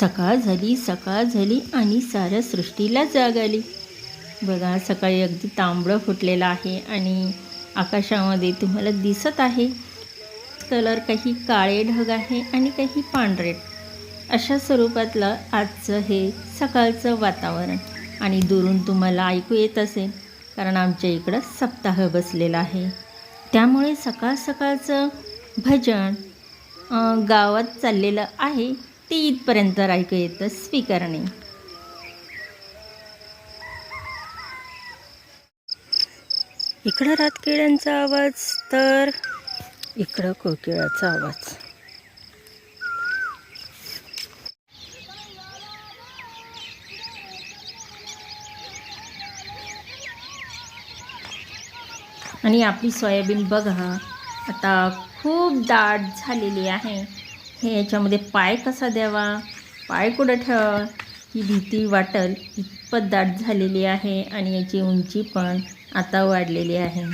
सकाळ झाली सकाळ झाली आणि साऱ्या सृष्टीला जाग आली. बघा सकाळी अगदी तांबडं फुटलेलं आहे आणि आकाशामध्ये तुम्हाला दिसत आहे. कलर काही काळे ढग आहे आणि काही पांढरे. अशा स्वरूपातलं आजचं हे सकाळचं वातावरण आणि दुरून तुम्हाला ऐकू येत असेल कारण आमच्या इकडं सप्ताह बसलेला आहे. त्यामुळे सकाळ सकाळचं भजन गावात चाललेलं आहे. ते इथपर्यंत ऐकू येतं स्पीकरने इकडं रातकिड्यांचा आवाज तर इकडं कोकिळाचा आवाज. आणि आपली सोयाबीन बघा आता खूप दाट झालेली आहे. हे याच्यामध्ये पाय कसा द्यावा? पाय कुठं ठेवावा? ही भीती वाटल इतपत दाट झालेली आहे आणि याची उंची पण आता वाढलेली आहे.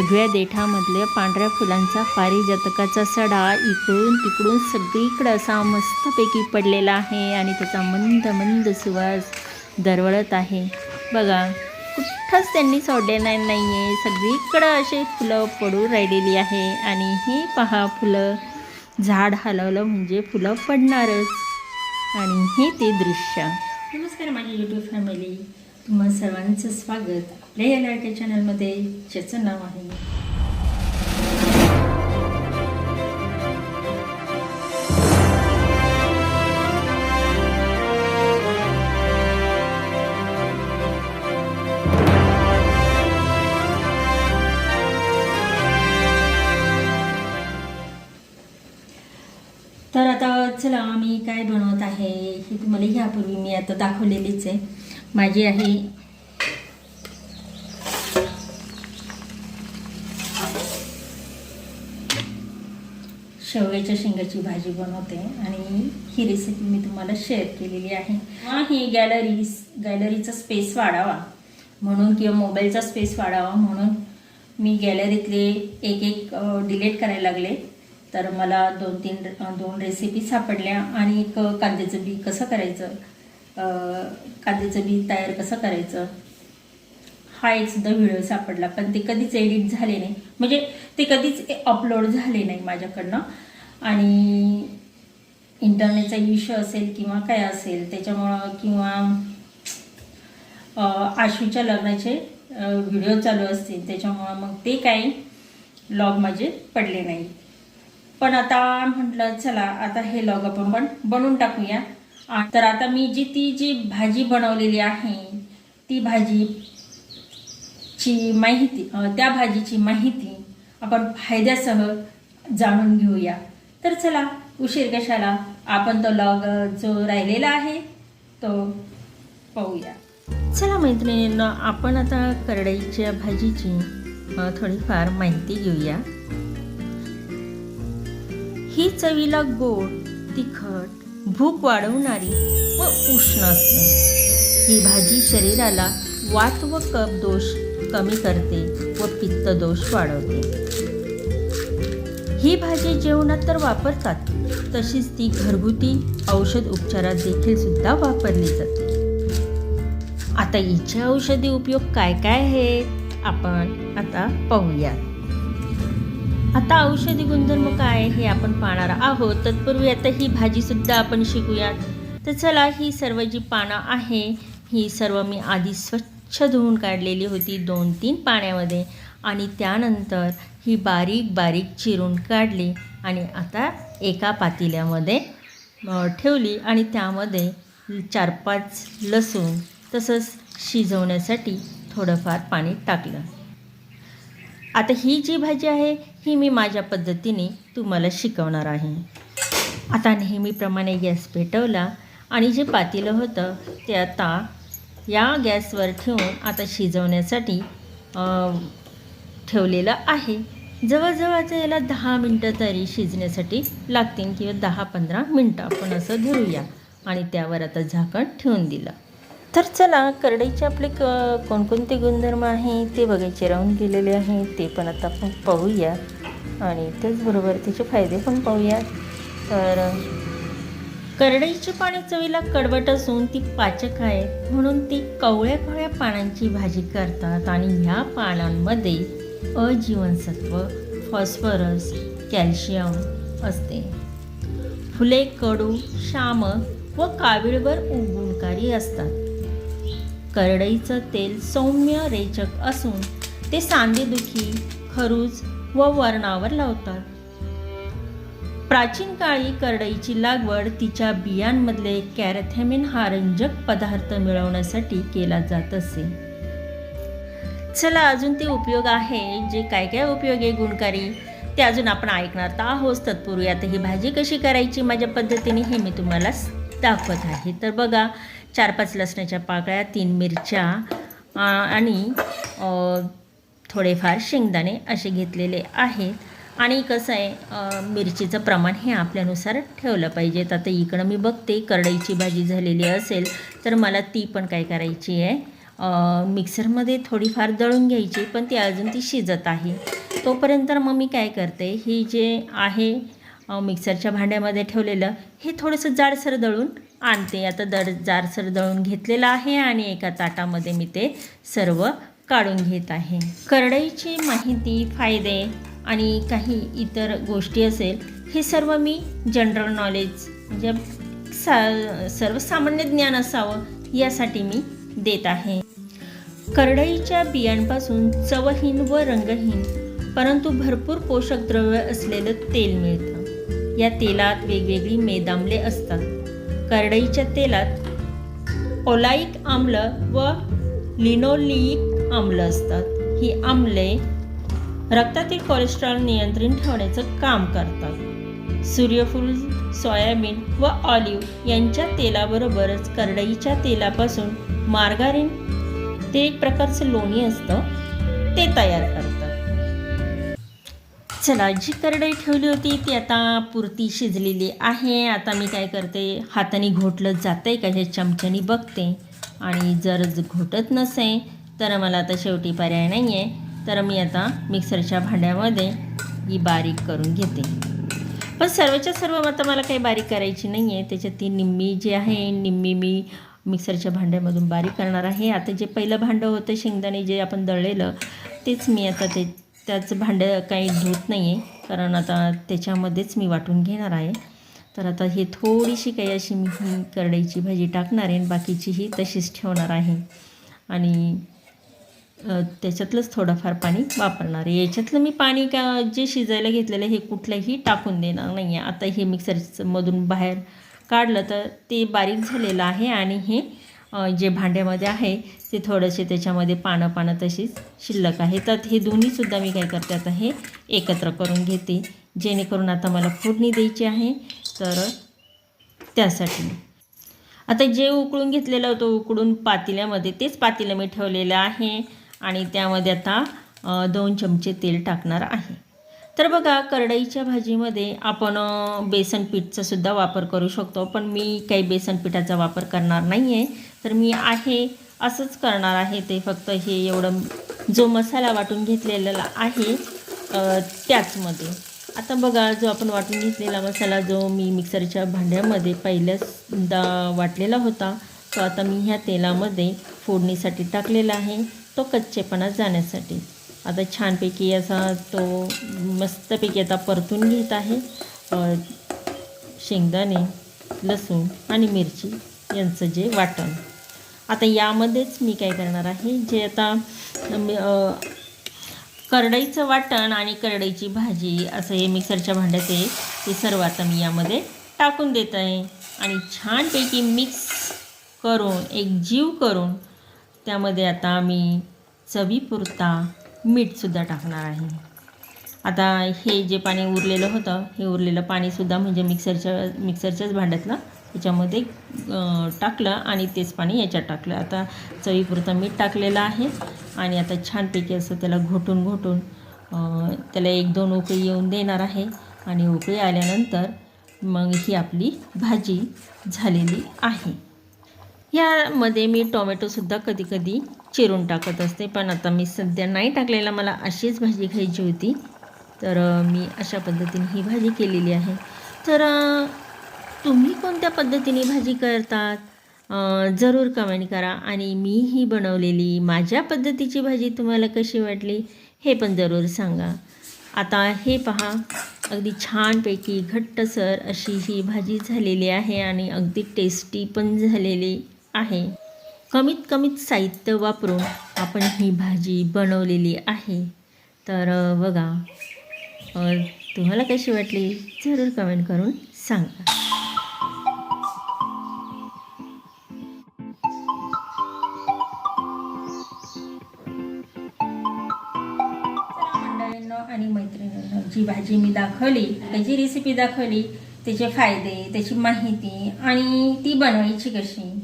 भगव्या देठामधल्या पांढऱ्या फुलांचा पारिजातकाचा सडा इकडून तिकडून सगळीकडं असा मस्तपैकी पडलेला आहे आणि त्याचा मंद मंद सुवास दरवळत आहे. बघा कुठंच त्यांनी सोडलेला नाही आहे सगळीकडं असे फुलं पडू राहिलेली आहे. आणि हे पहा फुलं. झाड हलवलं म्हणजे फुलं पडणारच. आणि हे ते दृश्य. नमस्कार माझी यूट्यूब फॅमिली तुम्हा सर्वांचं स्वागत. आपल्या या लाडक्या चॅनलमध्ये ज्याचं नाव आहे. तर आता चला मी काय बनवत आहे हे तुम्हाला ह्यापूर्वी मी आता दाखवलेलीच आहे. माझी आहे शेवग्याच्या शेंगाची भाजी बनवते आणि ही रेसिपी मी तुम्हाला शेअर केलेली आहे. हा ही गॅलरी गॅलरीचा स्पेस वाढावा. म्हणून किंवा मोबाईलचा स्पेस वाढावा. म्हणून मी गॅलरीतले एक एक डिलीट करायला लागले. तर मला दोन तीन दोन रेसिपी सापडल्या आणि एक कांद्याचं बी कसं करायचं? कांद्याचं बी तयार कसं करायचं? हा एक सुद्धा व्हिडिओ सापडला पण ते कधीच एडिट झाले नाही. म्हणजे ते कधीच अपलोड झाले नाही माझ्याकडनं. आणि इंटरनेटचा इश्यू असेल किंवा काय असेल त्याच्यामुळं किंवा आशूच्या लग्नाचे व्हिडिओ चालू असतील त्याच्यामुळं मग ते काही लॉग माझे पडले नाही. पण आता म्हटलं चला आता हे लॉग आपण पण बनवून टाकूया. तर आता मी जी ती जी भाजी बनवलेली आहे ती भाजी ची माहिती त्या भाजीची माहिती आपण फायद्यासह जाणून घेऊया. तर चला उशीर कशाला? आपण तो लॉग जो राहिलेला आहे तो पाहूया. चला मैत्रिणींना आपण आता करडईच्या भाजीची थोडीफार माहिती घेऊया. ही चवीला गोड तिखट भूक वाढवणारी व उष्ण असते. ही भाजी शरीराला वात व कप दोष कमी करते व पित्त दोष वाढवते. ही भाजी जेवणात तर वापरतात तशीच ती घरगुती औषध उपचारात देखील सुद्धा वापरली जाते. आता हिचे औषधी उपयोग काय काय आहेत? आपण आता पाहूयात. आता औषधी गुणधर्म काय हे आपण पाहणार आहोत. तत्पूर्वी आता ही भाजी सुद्धा आपण शिकूयात. तर चला ही सर्व जी पानं आहे ही सर्व मी आधी स्वच्छ धुवून काढलेली होती दोन तीन पाण्यामध्ये आणि त्यानंतर ही बारीक बारीक चिरून काढली आणि आता एका पातेल्यामध्ये ठेवली आणि त्यामध्ये चार पाच लसूण तसंच शिजवण्यासाठी थोडंफार पाणी टाकलं. आता ही जी भाजी आहे ही मी माझ्या पद्धतीने तुम्हाला शिकवणार आहे. आता नेहमीप्रमाणे गॅस पेटवला आणि जे पातेलं होतं ते आता या गॅसवर ठेवून आता शिजवण्यासाठी ठेवलेलं आहे. जवळजवळचं याला दहा मिनटं तरी शिजण्यासाठी लागतील किंवा दहा पंधरा मिनटं आपण असं धरूया. आणि त्यावर आता झाकण ठेवून दिलं. तर चला करडईचे आपले क कोणकोणते गुणधर्म आहे ते बघायचे राहून गेलेले आहे ते पण आता आपण पाहूया. आणि त्याचबरोबर त्याचे फायदे पण पाहूया. तर करडईची पाने चवीला कडवट असून ती पाचक आहे. म्हणून ती कवळ्या कवळ्या पानांची भाजी करतात आणि ह्या पानांमध्ये अजीवनसत्व फॉस्फरस कॅल्शियम असते. फुले कडू शामक व कावीळवर उगुणकारी असतात. करडईचं तेल सौम्य रेचक असून ते सांधेदुखी खरूज व वर्णावर लावतात. प्राचीन काळी करडईची लागवड तिच्या बियांमधले कॅरेथेमिन हा रंजक पदार्थ मिळवण्यासाठी केला जात असे. चला अजून ते उपयोग आहे जे काय काय उपयोग आहे गुणकारी? ते अजून आपण ऐकणार तर आहोत तत्पूर्वी आता ही भाजी कशी करायची माझ्या पद्धतीने हे मी तुम्हाला दाखवत आहे. तर बघा चार पाच लसणाच्या पाकळ्या तीन मिरच्या आणि थोडेफार शेंगदाणे असे घेतलेले आहेत. आणि कसं आहे मिरचीचं प्रमाण हे आपल्यानुसार ठेवलं पाहिजेत आता इकडं मी बघते करडईची भाजी झालेली असेल तर मला ती पण काय करायची आहे. मिक्सरमध्ये थोडीफार दळून घ्यायची पण ती अजून ती शिजत आहे. तोपर्यंत मग मी काय करते ही जे आहे मिक्सरच्या भांड्यामध्ये ठेवलेलं हे थोडंसं जाडसर दळून आणते. आता दड जाडसर दळून घेतलेलं आहे आणि एका ताटामध्ये मी ते सर्व काढून घेत आहे. करडईची माहिती फायदे आणि काही इतर गोष्टी असेल हे सर्व मी जनरल नॉलेज म्हणजे सा सर्वसामान्य ज्ञान असावं यासाठी मी देत आहे. करडईच्या बियांपासून चवहीन व रंगहीन परंतु भरपूर पोषक द्रव्य असलेलं तेल मिळतं. या तेलात वेगवेगळी मेदामले असतात. करडईच्या तेलात ओलाईक आम्ल व लिनोलिक आम्ल असतात. ही आम्ले रक्तातील कोलेस्ट्रॉल नियंत्रित ठेवण्याचं काम करतात. सूर्यफूल सोयाबीन व ऑलिव्ह यांच्या तेलाबरोबरच करडईच्या तेलापासून मार्गारीन ते एक प्रकारचं लोणी असतं ते तयार करतात. चला जी करडई ठेवली होती ती आता पुरती शिजलेली आहे. आता मी काय करते हाताने घोटलं जातं आहे का हे चमच्याने बघते. आणि जर घोटत नसे तर मला आता शेवटी पर्याय नाही आहे तर मी आता मिक्सरच्या भांड्यामध्ये ही बारीक करून घेते. पण सर्वच्या सर्व आता मला काही बारीक करायची नाही आहे त्याच्यात ती निम्मी जी आहे निम्मी मी मिक्सरच्या भांड्यामधून बारीक करणार आहे. आता जे पहिलं भांडं होतं शेंगदाणे जे आपण दळलेलं तेच मी आता ते त्याचं भांडं काही धुत नाही आहे कारण आता त्याच्यामध्येच मी वाटून घेणार आहे. तर आता हे थोडीशी काही अशी मी ही करडईची भाजी टाकणार आहे आणि बाकीची ही तशीच ठेवणार आहे. आणि त्याच्यातलंच थोडंफार पाणी वापरणार आहे. याच्यातलं मी पाणी का जे शिजायला घेतलेलं हे कुठलंही टाकून देणार नाही आहे आता हे मिक्सरमधून बाहेर काढलं तर ते बारीक झालेलं आहे आणि हे जे भांड्यामध्ये आहे ते थोडंसे त्याच्यामध्ये पानं पानं तशीच शिल्लक आहे. तर हे दोन्हीसुद्धा मी काय करते आता हे एकत्र करून घेते. जेणेकरून आता मला फोडणी द्यायची आहे तर त्यासाठी. आता जे उकळून घेतलेलं होतं उकळून पातेल्यामध्ये तेच पातेलं मी ठेवलेलं आहे. आणि त्यामध्ये आता दोन चमचे तेल टाकणार आहे. तर बघा करडईच्या भाजीमध्ये आपण बेसन पीठचा सुद्धा वापर करू शकतो पण मी काही बेसन पिठाचा वापर करणार नाही आहे तर मी आहे असंच करणार आहे ते फक्त हे एवढं जो मसाला वाटून घेतलेला आहे त्याचमध्ये. आता बघा जो आपण वाटून घेतलेला मसाला जो मी मिक्सरच्या भांड्यामध्ये पहिल्यांदा वाटलेला होता तो आता मी ह्या तेलामध्ये फोडणीसाठी टाकलेला आहे. तो कच्चेपणा जाण्यासाठी. आता छानपैकी असा तो मस्तपैकी आता परतून घेत आहे. शेंगदाणे लसूण आणि मिरची यांचं जे वाटण. आता यामध्येच मी काय करणार आहे जे आता करडईचं वाटण आणि करडईची भाजी असं हे मिक्सरच्या भांड्यात आहे ते सर्व आता मी यामध्ये टाकून देत आहे. आणि छानपैकी मिक्स करून एक जीव करून त्यामध्ये आता मी चवीपुरता मीठसुद्धा टाकणार आहे. आता हे जे पाणी उरलेलं होतं हे उरलेलं पाणीसुद्धा म्हणजे मिक्सरच्या मिक्सरच्याच भांड्यातलं त्याच्यामध्ये टाकलं आणि तेच पाणी याच्यात टाकलं. आता चवीपुरतं मीठ टाकलेलं आहे आणि आता छानपैकी असं त्याला घोटून घोटून त्याला एक दोन उकळी येऊन देणार आहे आणि उकळी आल्यानंतर मग ही आपली भाजी झालेली आहे. यामध्ये मी टोमॅटोसुद्धा कधी कधी चिरून टाकत असते. पण आता मी सध्या नाही टाकलेला. मला अशीच भाजी खायची होती. तर मी अशा पद्धतीने ही भाजी केलेली आहे. तर तुम्ही कोणत्या पद्धतीने भाजी करतात? जरूर कमेंट करा. आणि मी ही बनवलेली माझ्या पद्धतीची भाजी तुम्हाला कशी वाटली हे पण जरूर सांगा. आता हे पहा. अगदी छानपैकी घट्टसर अशी ही भाजी झालेली आहे आणि अगदी टेस्टी पण झालेली. आहे. कमीत कमीत साहित्य वापरून आपण ही भाजी बनवलेली आहे. तर बघा. तुम्हाला कशी वाटली? जरूर कमेंट करून सांगा. आणि मैत्रिणींनो जी भाजी मी दाखवली त्याची रेसिपी दाखवली त्याचे फायदे त्याची माहिती आणि ती बनवायची कशी?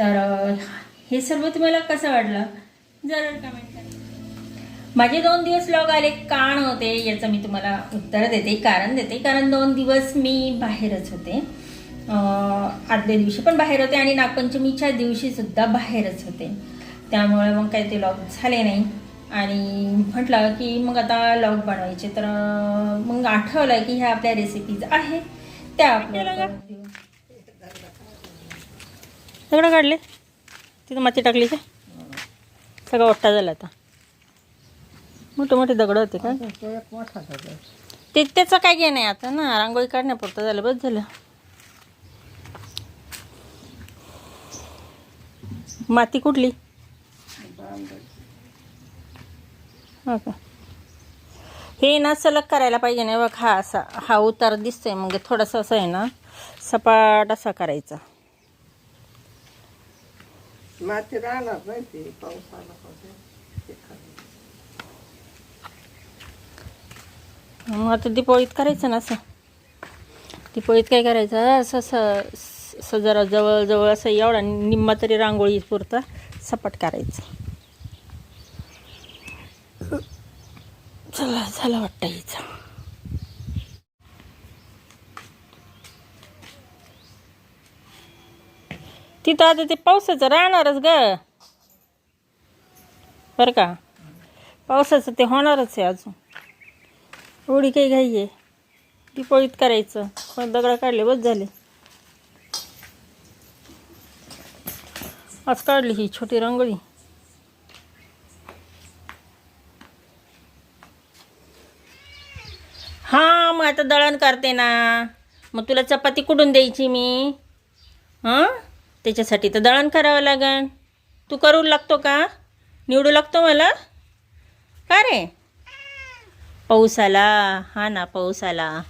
तर हे सर्व तुम्हाला कसं वाटलं? जरूर कमेंट करा. माझे दोन दिवस लॉग आले का नव्हते याचं मी तुम्हाला उत्तर देते कारण देते. कारण दोन दिवस मी बाहेरच होते. आदल्या दिवशी पण बाहेर होते आणि नागपंचमीच्या दिवशी सुद्धा बाहेरच होते. त्यामुळे मग काही ते लॉग झाले नाही. आणि म्हटलं की मग आता लॉग बनवायचे. तर मग आठवलं की ह्या आपल्या रेसिपीज आहेत. त्या आपल्याला सगळं काढले? तिथं माती टाकली का? सगळं ओट्टा झाला आता. मोठे मोठे दगड होते का ते त्याचं काय घे नाही आता ना? रांगोळी काढण्यापुरतं झालं बस झालं. माती कुठली? हो का? हे ना सलग करायला पाहिजे ना बघ हा असा हा उतार दिसतोय मग थोडासा असं आहे ना सपाट असा करायचा. माती राहणार नाही ती पाऊस आला मग आता दिपोळीत करायचं ना असं? दिपोळीत काय करायचं? असं असं असं जरा असं एवढा निम्मा तरी रांगोळी पुरता सपाट करायचं. चला झालं वाटतं हिचं तिथं आता ते पावसाचं राहणारच ग. बरं का? पावसाचं ते होणारच आहे अजून. एवढी काही घाई आहे. दिपोळीत करायचं. पण दगड काढले? बस झाले. आज काढली ही छोटी रांगोळी. हां मग आता दळण करते ना. मग तुला चपाती कुठून द्यायची मी? हां? त्याच्यासाठी तर दळण करावं लागेल तू करू लागतो का? निवडू लागतो मला? का रे? पाऊस आला. हा ना पाऊस आला.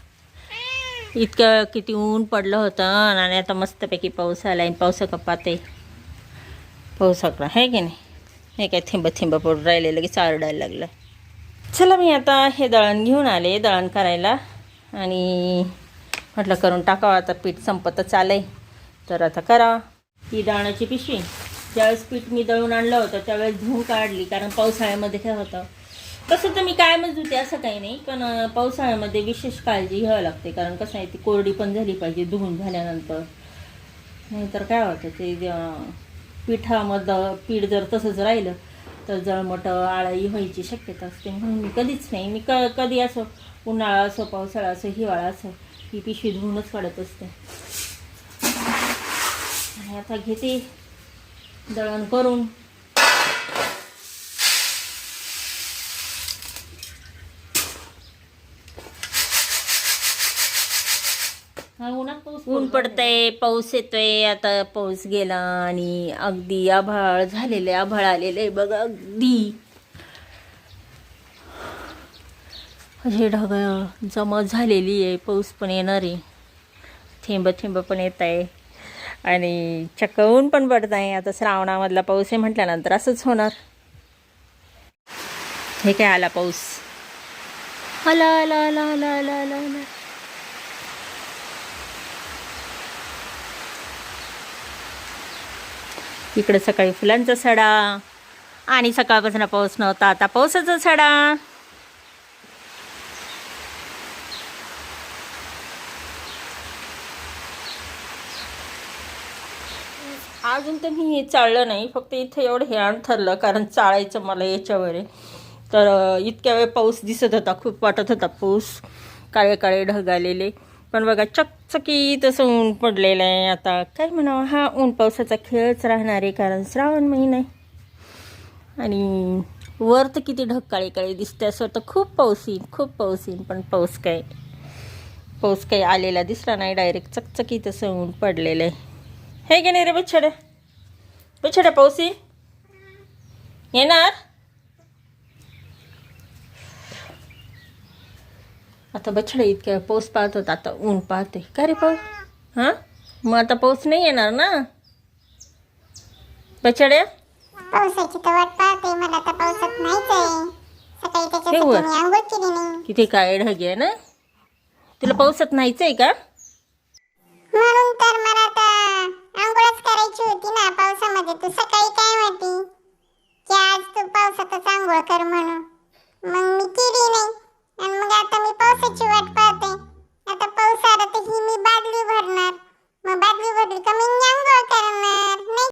इतकं किती ऊन पडलं होतं आणि आता मस्तपैकी पाऊस आला आणि पावसा कपात आहे. पावसाकडं आहे की नाही? हे काय थिंब थिंब पडून राहिले लगेच आरडायला लागलं. चला मी आता हे दळण घेऊन आले दळण करायला. आणि म्हटलं करून टाकावं आता पीठ संपतच आलं आहे तर आता करा. ही दाण्याची पिशवी. ज्यावेळेस पीठ मी दळून आणलं होतं त्यावेळेस धुवून काढली कारण पावसाळ्यामध्ये काय होतं. तसं तर मी कायमच धुते असं काही नाही पण पावसाळ्यामध्ये विशेष काळजी घ्यावी लागते कारण कसं आहे ती कोरडी पण झाली पाहिजे धुवून झाल्यानंतर. नाहीतर काय होतं ते पिठामध्ये पीठ जर तसंच राहिलं तर जळमट आळाई व्हायची शक्यता असते. म्हणून मी कधीच नाही मी क कधी असो उन्हाळा असो पावसाळा असो हिवाळा असो ही पिशवी धुवूनच काढत असते. आणि आता घेते. दळण करून. ऊन पडतंय. पाऊस येतोय. आता पाऊस गेला आणि अगदी आभाळ झालेले आभाळ आलेले बघ अगदी. हे ढग जमा झालेली आहे. पाऊस पण येणार आहे. थेंब थेंब पण येत आहे. आणि चक्क ऊन पण पडत नाही आता श्रावणामधला पाऊस आहे म्हटल्यानंतर असंच होणार. हे काय आला पाऊस? आला आला आला आला आला आला आला. इकडे सकाळी फुलांचा सडा आणि सकाळपासून पाऊस नव्हता. आता पावसाचा सडा. अजून तर मी चाळलं नाही. फक्त इथं एवढं हे आण ठरलं कारण चाळायचं मला याच्यावर. आहे तर इतक्या वेळ पाऊस दिसत होता खूप वाटत होता पाऊस. काळे काळे ढगालेले पण बघा चकचकीत असं ऊन पडलेलं आहे आता. काय म्हणावं हा ऊन पावसाचा खेळच राहणार आहे कारण श्रावण महिना आहे. आणि वर तर किती ढग काळे काळे दिसते असं वाटतं खूप पाऊस येईल खूप पाऊस येईल पण पाऊस काय? पाऊस काही आलेला दिसला नाही डायरेक्ट चकचकीत असं ऊन पडलेलं आहे. हे की नाही रे बच्छड्या बछड्या पाऊस येईल येणार आता बछडा इतक्या पाऊस पाहत होता आता ऊन पाहते. का रे पाऊस हां? मग आता पाऊस नाही येणार ना? बछड्या पावसाची तर वाट पाहते मला तर पावसात नाहीच आहे. सकाळी त्याच्यासाठी वर. मी आंघोळ केली नाही. किती काळे ढगे आहे ना? तुला पावसात नाहीच आहे का? म्हणून तर मला करायची होती ना पावसामध्ये. तू सकाळी काय म्हणती? की आज तू पावसाचा आंघोळ कर म्हणून. मग मी केली नाही. आणि मग आता मी पावसाची वाट पाहते. आता पाऊस आला तर ही मी बादली भरणार. मग बादली भरली का मी आंघोळ करणार? नाही